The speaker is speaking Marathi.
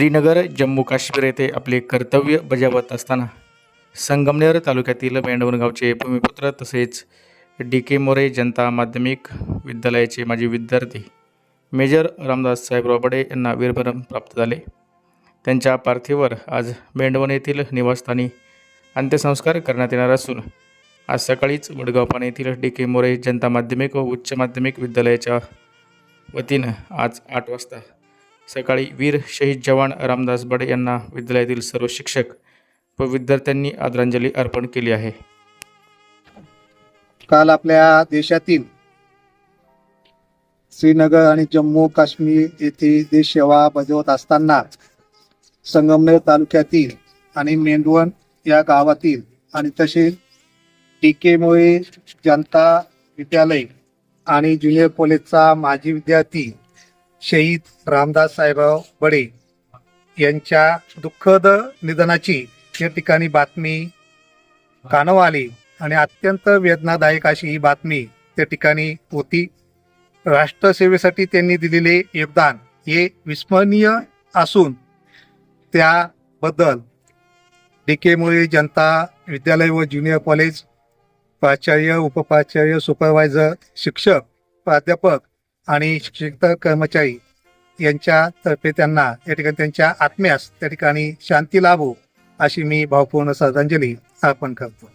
श्रीनगर जम्मू काश्मीर येथे आपले कर्तव्य बजावत असताना संगमनेर तालुक्यातील मेंढवण गावचे भूमिपुत्र तसेच डी के मोरे जनता माध्यमिक विद्यालयाचे माजी विद्यार्थी मेजर रामदास साहेबराव बडे यांना वीरमरण प्राप्त झाले. त्यांच्या पार्थिवावर आज मेंढवण येथील निवासस्थानी अंत्यसंस्कार करण्यात येणार असून आज सकाळीच वडगाव पाणी येथील डी के मोरे जनता माध्यमिक व उच्च माध्यमिक विद्यालयाच्या वतीनं आज आठ वाजता सकाळी वीर शहीद जवान रामदास बडे यांना विद्यालयातील सर्व शिक्षक व विद्यार्थ्यांनी आदरांजली अर्पण केली आहे. काल आपल्या देशातील श्रीनगर आणि जम्मू काश्मीर येथे देश सेवा बजावत असताना संगमनेर तालुक्यातील आणि मेंढवण या गावातील आणि तसेच टीकेमुळे मोळे जनता विद्यालय आणि ज्युनियर कॉलेजचा माजी विद्यार्थी शहीद रामदास साहेबराव बडे यांच्या दुःखद निधनाची या ठिकाणी बातमी कानव आली आणि अत्यंत वेदनादायक अशी ही बातमी त्या ठिकाणी होती. राष्ट्रसेवेसाठी त्यांनी दिलेले योगदान हे विस्मरणीय असून त्याबद्दल डी के मुळे जनता विद्यालय व ज्युनियर कॉलेज प्राचार्य उपप्राचार्य सुपरवायझर शिक्षक प्राध्यापक आणि शिक्षक कर्मचारी यांच्यातर्फे त्यांना या ठिकाणी त्यांच्या आत्म्यास त्या ठिकाणी शांती लाभो अशी मी भावपूर्ण श्रद्धांजली अर्पण करतो.